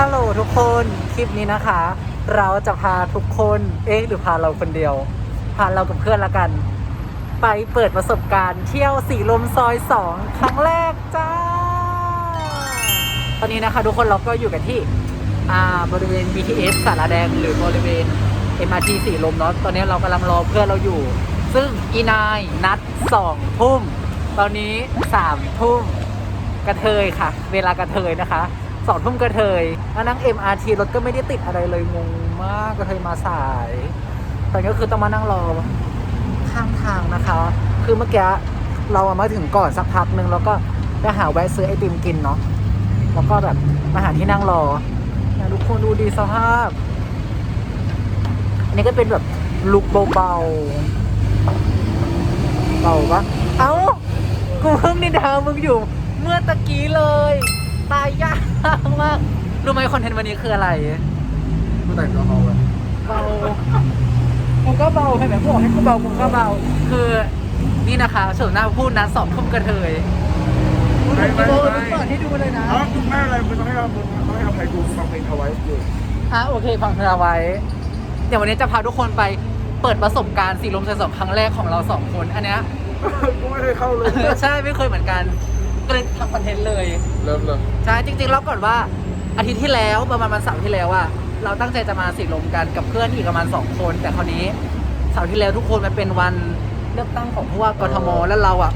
ฮัลโหลทุกคนคลิปนี้นะคะ เราจะพาทุกคนเอ๊ะหรือพาเราคนเดียว พาเรากับเพื่อนละกัน ไปเปิดประสบการณ์เที่ยวสีลมซอยสองครั้งแรกจ้า ตอนนี้นะคะ ทุกคนเราก็อยู่กันที่อ่าบริเวณ BTS สารแดง หรือบริเวณ MRT สีลมเนาะตอนนี้เรากำลังรอเพื่อนเราอยู่ ซึ่งอีนายนัดสองทุ่มตอนนี้สามทุ่มกระเทยค่ะ เวลากระเทยนะคะ สองทุ่มกระเทยแล้วนั่ง MRT รถก็ไม่ได้ติดอะไรเลยงงมากกระเทยมาสายแตอนนี้ก็คือต้องมานั่งรอข้างทางนะคะ คือเมื่อกี้เราอะมาถึงก่อนสักพักหนึ่งแล้วก็ไปหาแวะซื้อไอติมกินเนาะแล้วก็แบบมาหาที่นั่งรอนี่ยทุกคนดูดีสภาพ อันนี้ก็เป็นแบบลุกเบาๆเบาปะเอ้ากูเพิ่งนินทามึงอยู่ เมื่อตะกี้เลย ตายยากมากรู้ไหมคอนเทนต์วันนี้คืออะไรกูแต่งตัวเขาเลยเบามึงก็เบาใช่ไหมกูบอกให้กูเบามึงก็เบา คือนี่นะคะส่วนหน้าพูดนะสองทุ่มกระเทยไม่ไม่โอ้ยไม่เปิดให้ดูเลยนะ เอ้าคุณแม่อะไรมึงต้องให้เรามึงต้องให้เราใครกูฟังเพลงเอาไว้อยู่อะโอเคฟังเธอเอาไว้ เดี๋ยววันนี้จะพาทุกคนไปเปิดประสบการณ์สีลมใจสองครั้งแรกของเราสองคน อันเนี้ย กูไม่เคยเข้าเลย ใช่ไม่เคยเหมือนกัน ก็เลยทำคอนเทนต์เลย เริ่มเลยใช่จริงๆแล้วก่อนว่าอาทิตย์ที่แล้วประมาณวันเสาร์ที่แล้วอะเราตั้งใจจะมาสีลมกันกับเพื่อนอีกประมาณสองคน แต่คราวนี้เสาร์ที่แล้วทุกคนมันเป็นวันเลือกตั้งของผู้ว่ากทมแล้วเราอะ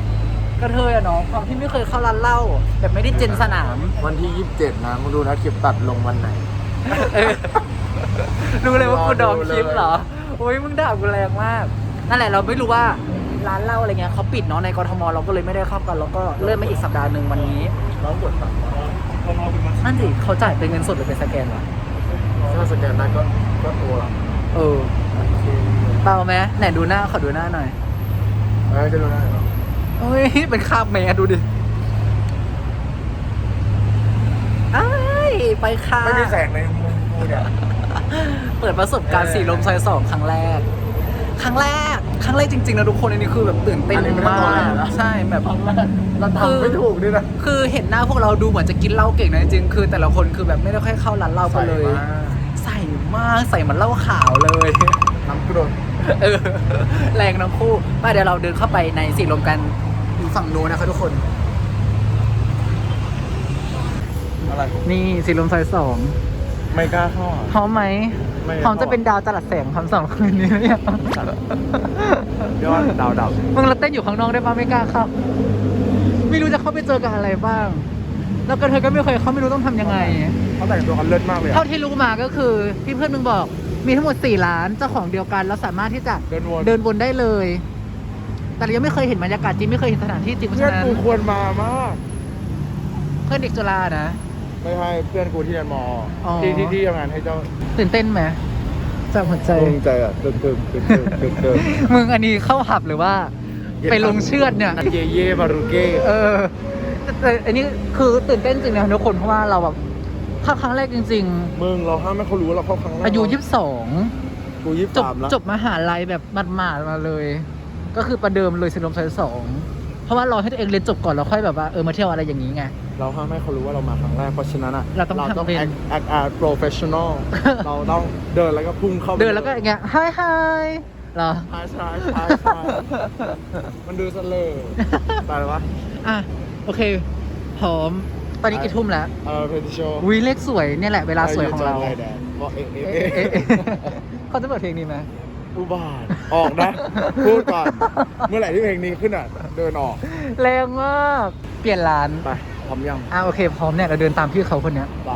ก็เทยอะเนาะความที่ไม่เคยเข้าร้านเหล้าแบบไม่ได้เจนสนาม วันที่ 27 นะมึงดูนะคลิปตัดลงวันไหน เออรู้เลยว่ากูดองรอดูเลยคลิปเหรอ โอ้ยมึงด่ากูแรงมาก นั่นแหละเราไม่รู้ว่า ร้านเหล้าอะไรเงี้ยเขาปิดเนาะในกทมเราก็เลยไม่ได้เข้ากันแล้วก็เลื่อนมาอีกสัปดาห์หนึ่งวันนี้น้องกดตัดนั่นสิเขาจ่ายเป็นเงินสดหรือเป็นสแกนวะถ้าสแกนได้ก็ก็โทรละเออเบาไหมไหนดูหน้าขอดูหน้าหน่อยเออจะดูได้เหรอโอ้ยเป็นคราบแมสดูดิอ้ายไปค่ะไม่มีแสงในมุมกูเนี่ยเปิดประสบการณ์เออสีลมซอยสองครั้งแรก ครั้งแรกครั้งแรกจริงๆนะทุกคนอันนี้คือแบบตื่นเต้นอันนี้ไม่ได้มาตอนแรกกนะใช่แบบเราทำไม่ถูกด้วยนะ คือเห็นหน้าพวกเราดูเหมือนจะกินเหล้าเก่งนะจริงๆคือแต่ละคนคือแบบไม่ได้ค่อยเข้าร้านเหล้ากันเลย ใส่มาก ใส่เหมือนเหล้าขาวเลย น้ำกระโดดเออแรงทั้งคู่ไปเดี๋ยวเราเดินเข้าไปในสีลมกันอยู่ฝั่งโน้นนะคะทุกคน อะไร นี่สีลมซอยสอง ไม่กล้าเข้าอะ พร้อมไหมไม่พร้อมจะเป็นดาวจรัสแสงคำสองคืนนี้เนี่ยยอดดาวดับมึงเราเต้นอยู่ข้างนอกได้ปะไม่กล้าเข้าไม่รู้จะเข้าไปเจอกับอะไรบ้าง แล้วก็เธอก็ไม่เคยเข้าไม่รู้ต้องทำยังไง เขาแต่งตัวกันเลิศมากเลยเท่าอะที่รู้มาก็คือที่เพื่อนมึงบอกมีทั้งหมดสี่ร้านเจ้าของเดียวกันแล้วสามารถที่จะเดินวนเดินวนได้เลย แต่เรายังไม่เคยเห็นบรรยากาศจริงไม่เคยเห็นสถานที่จริงเพราะเพื่อนฉะนั้นกูควรมามาก เพื่อนเด็กจุฬานะ ไม่ให้เพื่อนกูที่เรียนมออ๋อ ที่ที่ที่ทำงานให้เจ้าตื่นเต้นไหมจากหัวใจตึงใจอะตึงตึงตึงตึงตึงตึงมึงอันนี้เข้าหับหรือว่าไปลงเชือดเนี่ย เย่เย่บารุเก้เออแต่แต่อันนี้คือตื่นเต้นจริงนะทุกคนเพราะว่าเราแบบเข้าครั้งแรกจริง มึงเราห้ามไม่เขารู้ว่าเราเข้าครั้งแรกๆ อายุยี่สิบสองกูยี่สิบจบสามแล้วจบมหาลัยแบบหมาดๆมาเลย ก็คือประเดิมเลยซินโดรมไซส์สองเพราะว่ารอให้ตัวเองเรียนจบก่อนแล้วค่อยแบบว่าเออมาเที่ยวอะไรอย่างนี้ไง เราห้ามไม่เขารู้ว่าเรามาครั้งแรก เพราะฉะนั้นอะเราต้องเราต้องทำเป็น act act act professional เราต้องเดินแล้วก็พุ่งเข้าไปเดินแล้วก็อย่างเงี้ย hi hi เหรอ ใช่ใช่ใช่ใช่มันดูสะเลอตายแล้ววะอะ โอเค พร้อม ตอนนี้กี่ทุ่มแล้วเออเพนโชวิเลขสวยเนี่ยแหละเวลาสวยของเราไแดงบอกเอ๊ะเอ๊ะเอ๊ะเอ๊ะเอ๊ะเอ๊ะเอ๊ะเขาจะเปิดเพลงนี้ไหมอุบาท ออกนะ พูดก่อน เมื่อไหร่ที่เพลงนี้ขึ้นอะ เดินออก แรงมาก เปลี่ยนร้าน ไปพ ร้อมยังอะโอเคพร้อมเนี่ยเราเดินตามพี่เขาคนเนี้ยไป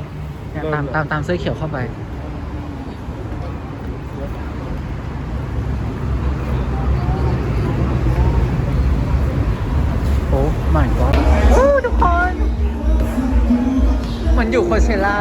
เนี่ยเริ่ตามเลยตามตามเสื้อเขียวเข้าไป โอ้ my god โอ้ทุกคนเหมือนอยู่โคเชล่า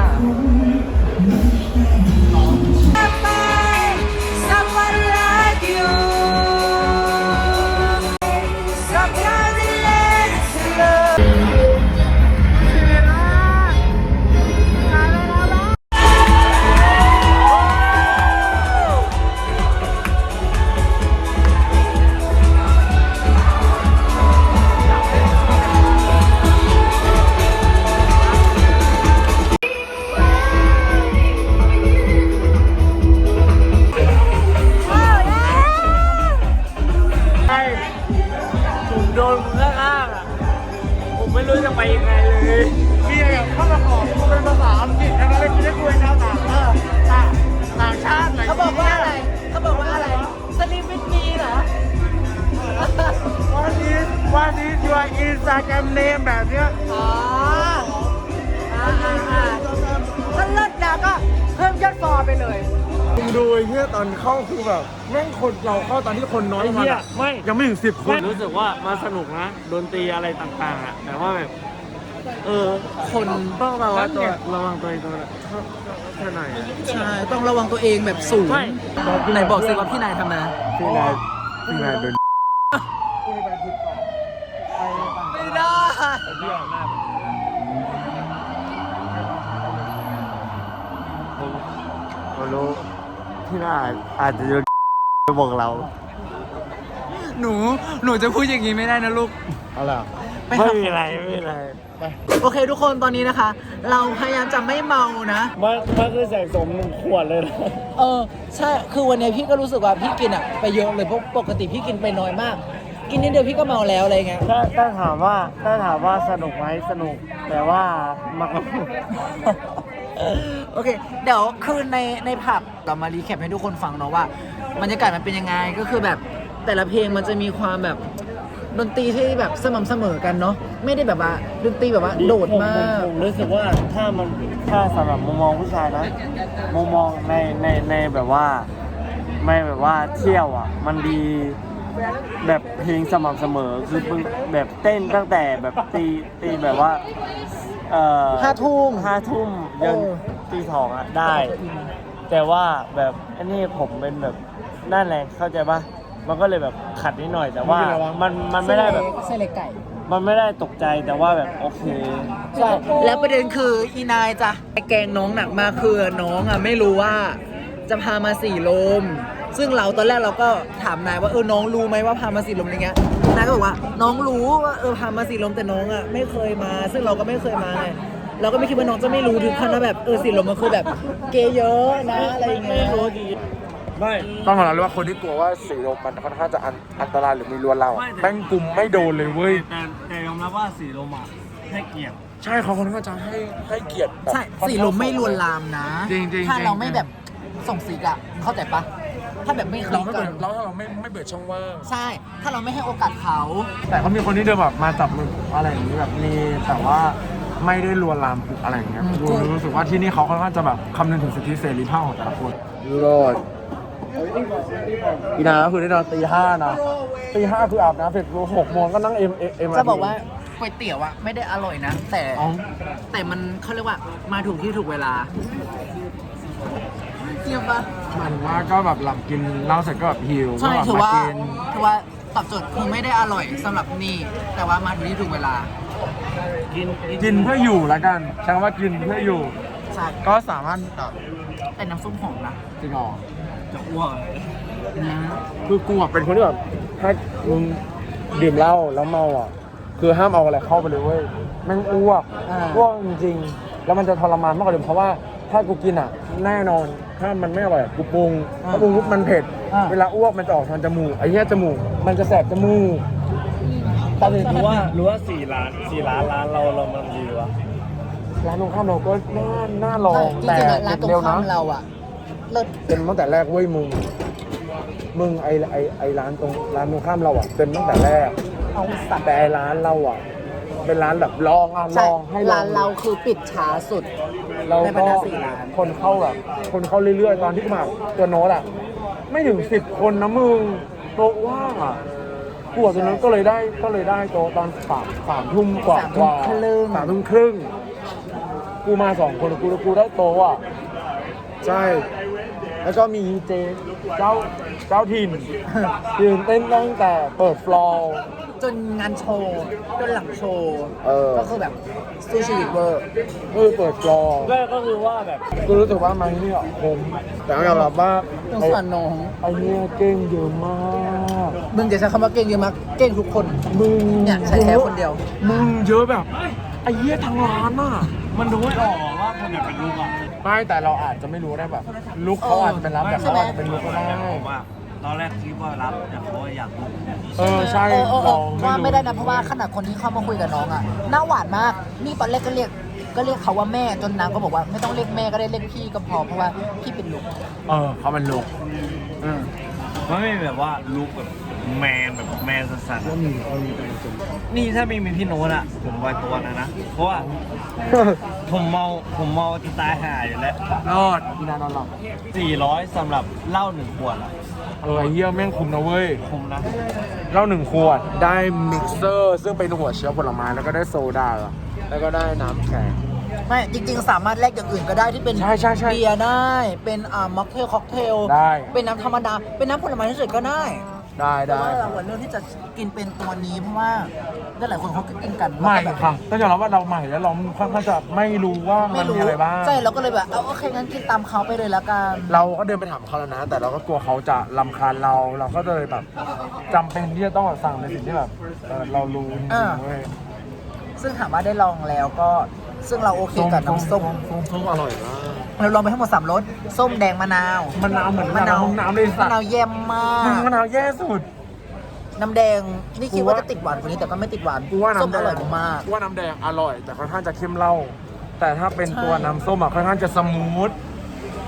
ตาแกรมเนมแบบเนี้ยอ๋ออ่าอ่ถ้าเลิศแล้วก็เพิ่มยอดฟอลไปเลยดูดูเหี้ยตอนเข้าคือแบบแม่งคนเราเข้าตอนที่คนน้อยมากไม่ ยังไม่ถึงสิบคนรู้สึกว่ามาสนุกนะดนตรีอะไรต่างๆอะแต่ว่าแบบเออ คนต้องระวังตัวระวังตัวเองตัวละเท่าไหร่ใช่ต้องระวังตัวเองแบบสูง ไหนบอกสิว่าพี่นายทำมา ที่นายพี่นายโดน คุยไปคุยไป หน้าผมผมรู้ที่น่าอาจจะโดนบอกเราหนู หนูจะพูดอย่างนี้ไม่ได้นะลูก เอาล่ะไปไม่มีอะไรไม่มีอะไรโอเคทุกคนตอนนี้นะคะ เราพยายามจะไม่เมานะ มันมันคือแสงสมหนึ่งขวดเลยนะเออ ใช่ คือวันนี้พี่ก็รู้สึกว่าพี่กินอะไปเยอะเลยเพราะปกติพี่กินไปน้อยมาก กินนิดเดียวพี่ก็เมาแล้วอะไรเงี้ย ถ้าถ้าถามว่าถ้าถามว่าสนุกไหมสนุก แต่ว่ามันก็โอเค เดี๋ยวคือในในผับเรามารีแคปให้ทุกคนฟังเนาะว่าบรรยากาศมันเป็นยังไงก็คือแบบแต่ละเพลงมันจะมีความแบบดนตรีที่แบบสม่ำเสมอกันเนาะไม่ได้แบบว่าดนตรีแบบว่าโดดมากผผมรู้สึกว่าถ้ามันถ้าสำหรับมุมมองผู้ชายนะมุมมองในในในแบบว่า ไม่แบบว่าเที่ยวอะ มันดี แบบเพลงสม่ำเสมอคือมึงแบบเต้นตั้งแต่แบบตีตีแบบว่าเอ่อห้าทุ่มห้าทุ่มยันเออตีสองอะได้ แต่ว่าแบบอันนี้ผมเป็นแบบหน้าแรงเข้าใจปะมันก็เลยแบบขัดนิดหน่อย แต่ว่ามันมันไม่ได้แบบเส้นเล็กไก่ มันไม่ได้ตกใจแต่ว่าแบบโอเคใช่แล้วประเด็นคืออีนายจะแกล้งน้องหนักมากคือน้องอะไม่รู้ว่าจะพามาสี่ลม ซึ่งเราตอนแรกเราก็ถามนายว่าเออน้องรู้ไหมว่าพามาสี่ลมอะไรเงี้ยนายก็บอกว่าน้องรู้ว่าเออพามาสี่ลมแต่น้องอะไม่เคยมา ซึ่งเราก็ไม่เคยมาไงเราก็ไม่คิดว่าน้องจะไม่รู้ถึงขั้นว่าแบบเออสี่ลมมันคือแบบเกย์เยอะนะอะไรอย่างเงี้ยไม่รู้ดีไม่ต้องมาแล้วว่าคนที่กลัวว่าสีลมมันค่อนข้างจะอันอันตรายหรือมีลวนเราอะแม่งกลุ่มไม่โดนเลยเว้ยแต่แต่ยอมรับว่าสีลมอะให้เกียรติใช่เขาค่อนข้างจะให้ให้เกียรติแบบใช่สี่ลมไม่ลวนลามนะ จริงๆถ้าเราจริงๆไม่แบบส่งสีอะเข้าใจปะ ถ้าแบบไม่คลิเรากไม่กัเปินดเราเราไม่ไม่เปิดช่องว่าง ใช่ ถ้าเราไม่ให้โอกาสเขาแต่เขามีคนที่เดินแบบมาจับมืออะไรอย่างนี้แบบมีแต่ว่าไม่ได้ลวนลามอะไรอย่างเงี้ยรู้รู้สึกว่าที่นี่เขาค่อนข้างจะแบบคำนึงถึงสิทธิเสรีภาพของแต่ละคนรอดอีนาคือได้นอนตีห้านะตีห้าคืออาบน้ำเสร็จหกโมงก็นั่งเอ็มเอ็มจะบอกว่าก๋วยเตี๋ยวอะไม่ได้อร่อยนะ แต่อ๋อแต่มันเขาเรียกว่ามาถูกที่ถูกเวลาเยี่ยมปะ หมายถึงว่าก็แบบหลับกินเหล้าเสร็จก็แบบหิวใช่ก็แบบถือมาว่ากินถือว่าตอบโจทย์คือไม่ได้อร่อยสำหรับนี่ แต่ว่ามาถูกที่ถูกเวลากินกินเพื่ออยู่แล้วกันใช้คำว่ากินเพื่ออยู่ ใช่ก็สามารถแบบแต่น้ำซุปหอมนะจริงออกจะอ้วกคือกูอะเป็นคนที่แบบถ้ามึงดื่มเหล้าแล้วเมาอะ คือห้ามเอาอะไรเข้าไปเลยเว้ยแม่งอ้วก อ่า อ้วกจริงๆ แล้วมันจะทรมานมากกว่าเดิมเพราะว่าถ้ากูกินอะ แน่นอน ถ้ามันไม่อร่อยอะกูปรุงถ้าปรุงปุ๊บมันเผ็ดเวลาอ้วกมันจะออกทางจมูกไอ้เหี้ยจมูก มันจะแสบจมูกตอนนี้รู้ว่ารู้ว่าสี่ล้านสี่ล้านร้านเราเรามันดีวะร้านตรงข้ามเราก็น่าน่าลองจแต่ริงๆอะร้านตรงเร็วข้านะมเราอะเลิศเป็นตั้งแต่แรกเว้ยมึงมึงไอไอไอร้านตรงร้านตรงข้ามเราอะเป็นตั้งแต่แรก เอาสัตว์แต่ไอร้านเราอะ เป็นร้านแบบลองอะลใช่องให้ลอร้างนเราคือปิดช้าสุด เราในบรก็รดาสี่ร้าน คนเข้าแบบ คนเข้าเรื่อยๆ ตอนที่กูมาตัวโน้ตอะ ไม่ถึงสิบคนนะมึงโต๊ะว่างอะกูกับตัวนั้นก็เลยได้ก็เลยได้โต๊ะตอนสามสามทุ่มกว่าสามทุ่มครึ่ง สามทุ่มครึ่ง กูมาสองคนกูกูได้โต๊ะอะ ใช่ แล้วก็มีเจเจ้าเจ้าถิ่นยืนเต้นตั้งแต่เปิดฟลอร์ จนงานโชว์จนหลังโชว์เออ ก็คือแบบสู้ชีวิตเวอร์ก็คือเปิดฟลอร์ก็ก็คือว่าแบบกูรู้สึกว่ามันเนี่ยคุ้มแต่ต้องยอมรับว่าสงไอ้สารน้องไอ้เนี่ยเก่งเยอะมากมึงจะใช้คำว่าเก่งเยอะมากเก่งทุกคนมึงเนี่ยใช้แค่คนเดียว มึงเยอะแบบไอ้เหี้ยทั้งร้านอะ มันดูไม่ออกว่าคนไหนเป็นลูกอะไม่แต่เราอาจจะไม่รู้ได้แบบลุกเขาอาจจะเป็นรับแต่เขาอาจจะเป็นลุกก็ได้ผมว่า ตอนแรกคิดว่ารับแต่เขาอยากลูกเออใช่เออเออเอเราอว่าไม่รู้ได้นะเพราะว่าขนาดคนที่เข้ามาคุยกับน้องอะหน้าหวานมาก นี่ตอนแรกก็เรียกก็เรียกเขาว่าแม่จนนางก็บอกว่าไม่ต้องเรียกแม่ก็ได้เรียกพี่ก็พอเพราะว่าพี่เป็นลุงเออเขาเป็นลุกอืมมันไม่แบบว่าลูกแบบแมนแบบแมนสัสๆ นี่ถ้าไม่มีพี่โน้ตอะผมไวตัวนะนะ เพราะว่าผมเมาผมเมาจะตายห่าอยู่แล้ว รอดอีนานอนหลับ400สำหรับเหล้าหนึ่งขวดอะ เออไอ้เยี่ยแม่งคุ้มนะเว้ย คุ้มนะเหล้าหนึ่งขวดได้มิกเซอร์ ซึ่งเป็นหัวเชื้อผลไม้แล้วก็ได้โซดา แล้วก็ได้น้ำแข็ง ไม่จริง ๆ สามารถแลกอย่างอื่นก็ได้ที่เป็นใช่ใช่ใช่เบียร์ได้ เป็นอ่าม็อกเทลค็อกเทลได้ เป็นน้ำธรรมดา เป็นน้ำผลไม้เฉยๆก็ได้ได้แต่ได้ ว่าเราอะเลือกที่จะกินเป็นตัวนี้เพราะว่า หลายๆคนเขาก็กินกันใหม่แล้วก็แบบค่ะต้องยอมรับว่าเราใหม่แล้วเราค่อนข้างจะไม่รู้ว่ามันมีอะไรบ้างใช่เราก็เลยแบบเอาโอเคงั้นกินตามเขาไปเลยละกันเราก็เดินไปถามเขาแล้วนะ แต่เราก็กลัวเขาจะลำคาญเราเราก็เลยแบบจำเป็นที่จะต้องแบบสั่งในสิ่งที่แบบเออเรารู้จริงๆเว้ยซึ่งถามว่าได้ลองแล้วก็ซึ่งเราโอเคกับน้ำส้มส้มส้มอร่อยมาก เราลองไปทั้งหมดสามรสส้มแดงมะนาวมะนาวเหมือนมะนาวห้องน้ำเลยสัมะตนาวว์แย่มมากมะนาวแย่สุด น้ำแดงนี่คิดว่ากูว่าจะติดหวานกว่านี้แต่ก็ไม่ติดหวานกูว่าส้มน้ำแดองร่อยมาก กูว่าน้ำแดงอร่อย แต่ค่อนข้างจะเข้มเหล้าแต่ถ้าเป็นใช่ ตัวน้ำส้มอะค่อนข้างจะสมูท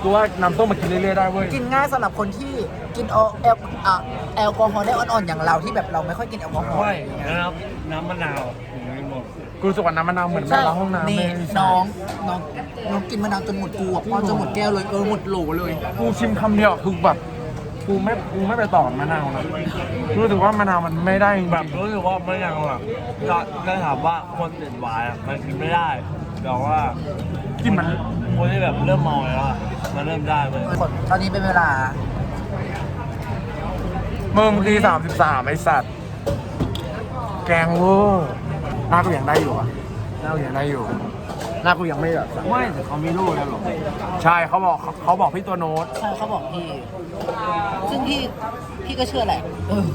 กูว่าน้ำส้มมากินเรื่อยๆได้เว้ยกินง่ายสำหรับคนที่กินแอลแอลอะแอลกอฮอล์ได้อ่อนๆอย่างเราที่แบบเราไม่ค่อยกินแอลกอฮอล์ไม่นะครับน้ำมะนาวผมไม่หมดกูรู้สึกว่าน้ำมะนาวเหมือนแม่ใช่ล้างห้องน้ำนี่เลยน้องน้องน้องกินมะนาวจนหมดกูอะป้อนจนหมดแก้วเลยเออหมดโหลเลย กูชิมคำเดียวคือแบบ กูไม่กูไม่ไปต่อกับมะนาวนะรู้สึกว่ามะนาวมันไม่ได้จริงๆแบบรู้สึกว่าไม่ยังแบบก็ก็ถามว่าคนติดหวานอะมันกินไม่ได้แต่ว่ากินมันคนที่แบบเริ่มเมาแล้วอะมันเริ่มได้เลยตอนนี้เป็นเวลามึงตีสามสิบสามไอสัตว์ แกงเวอร์หน้ากูยังได้อยู่อะหน้ากูยังได้อยู่ หน้ากูยังไม่แบบไม่แต่เขาไม่รู้แล้วหรอกใช่เขาบอกเขาบอกพี่ตัวโน้ตใช่เขาบอกพี่ ซึ่งพี่พี่ก็เชื่อแหละเออ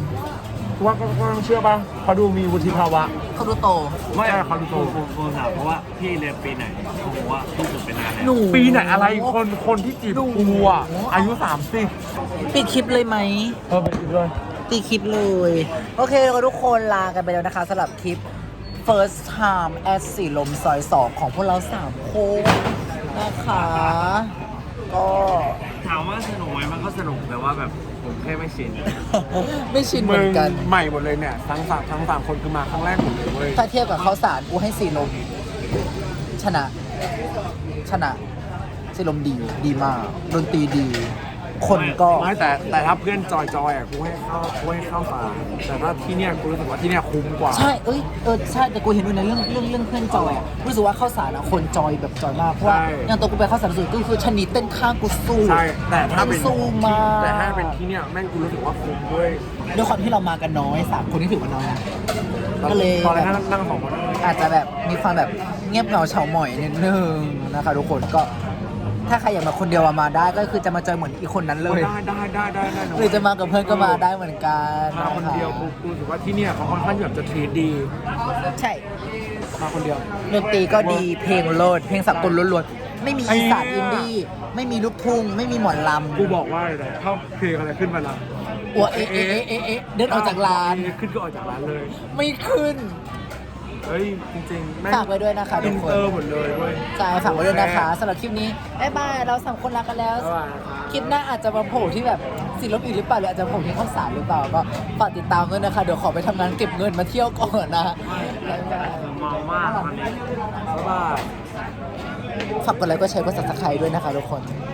กูว่าก็ก็ต้องเชื่อป่ะเขาดูมีวุฒิภาวะ เขาดูโต ไม่ใช่เขาดูโตผมผมถามเพราะว่าพี่เรียนปีไหนเขาบอกว่าพี่จบเป็นนานแล้วหนูปีไหนอะไรคนคนที่จีบกูอะอายุสามสิบปิดคลิปเลยไหม เออไปอีกเลย ตีคลิปเลย โอเคแล้วก็ทุกคนลากันไปแล้วนะคะสำหรับคลิป first time at สีลมซอย2ของพวกเรา3คนนะคะก็ถามว่าสนุกไหมมันก็สนุกแต่ว่าแบบผมแค่ไม่ชินไม่ชินเหมึมืองนกันใหม่หมดเลยเนี่ยทั้งสามทั้งสามคนคือมาครั้งแรกหมดเลยเว้ยถ้าเทียบกับข้าวสารกูให้สีลมชนะ ชนะสีลมดีดีมากดนตรีดี คนก็ ไม่แต่แต่ถ้าเพื่อนจอยจอยอะกูให้เข้ากูให้เข้าสารแต่ถ้าที่เนี่ยกูรู้สึกว่าที่เนี่ยคุ้มกว่า ใช่ เอ้ย เออ ใช่ แต่กูเห็นด้วยในะเรื่องเรื่องเรื่องเพื่อนจอยอะรู้สึกว่าข้าวสารอะคนจอยแบบจอยมาก เพราะว่าใช่ อย่างตัวกูไปข้าวสารสุดก็คือชนิดเต้นข้างกูสู้ใช่ แต่ถ้าเป็นสู้มากแต่ถ้าเป็นที่เนี่ยแม่งกูรู้สึกว่าคุ้มด้วยด้วยความที่เรามากันน้อยสามคนที่ถือว่าน้อยนะ ก็เลย ตอนแรกนั่งนั่งสองคนอาจจะแบบมีความแบบเงียบเหงาเฉาหม่อยนิดนึงนะคะทุกคนก็ ถ้าใครอยากมาคนเดียวอะมาได้ก็คือจะมาเจอเหมือนอีกคนนั้นเลยได้ได้ได้ได้ได้หรือจะมากับเพื่อนก็มาได้เหมือนกันมาคนเดียวกูกูรู้สึกว่าที่เนี่ยเขาค่อนข้างแบบจะทรีดดีใช่ มาคนเดียว ดนตรีก็ดีเพลงโลด เพลงสากลล้วนๆ ไม่มีอีสานไอ้อินดี้ไม่มีลูกทุ่ง ไม่มีหมอนลำกูบอกว่าเลยถ้าเพลงอะไรขึ้นมาละอัวเอะเอะเอะเอะเอะเดินออกจากร้าน ขึ้นก็ออกจากร้านเลย ไม่ขึ้น เฮ้ย จริงๆแม่งฝากไว้ด้วยนะคะทุอิกนคนเตอร์หมดเลยเว้ย ใช่ฝากไว้ด้วยนะคะสำหรับคลิปนี้บ๊ายบายเราสามคนรักกันแล้วบ๊ายบายนะครับ คลิปหน้าอาจจะมาโผล่ที่แบบศิลปอีกหรือเปล่าหรืออาจจะโผล่ที่ข้าวสารหรือเปล่าก็ฝากติดตามด้วยนะคะเดี๋ยวขอไปทำงานเก็บเงินมาเที่ยวก่อนนะบ๊ายบายเมามากตอนนี้บ๊ายบาย ฝากกดไลค์กดแชร์กด subscribe ด้วยนะคะทุกคนบ